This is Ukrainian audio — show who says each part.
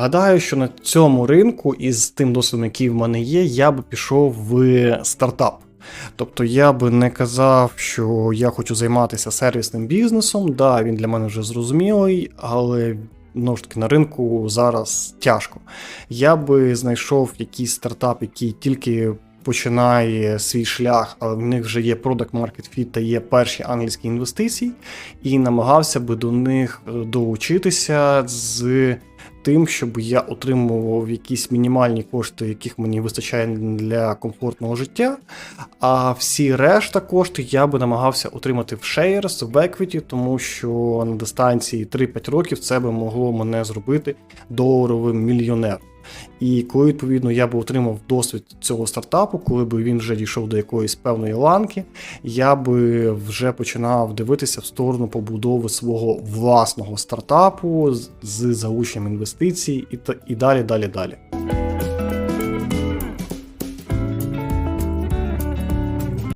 Speaker 1: Гадаю, що на цьому ринку із тим досвідом, який в мене є, я би пішов в стартап. Тобто я би не казав, що я хочу займатися сервісним бізнесом. Да, він для мене вже зрозумілий, але знову ж таки на ринку зараз тяжко. Я би знайшов якийсь стартап, який тільки починає свій шлях, але в них вже є product market fit та є перші англійські інвестиції, і намагався би до них е, долучитися з тим, щоб я отримував якісь мінімальні кошти, яких мені вистачає для комфортного життя. А всі решта кошти я би намагався отримати в shares, в equity, тому що на дистанції 3-5 років це би могло мене зробити доларовим мільйонером. І коли відповідно я би отримав досвід цього стартапу, коли б він вже дійшов до якоїсь певної ланки, я би вже починав дивитися в сторону побудови свого власного стартапу з, залученням інвестицій і, і далі, далі, далі.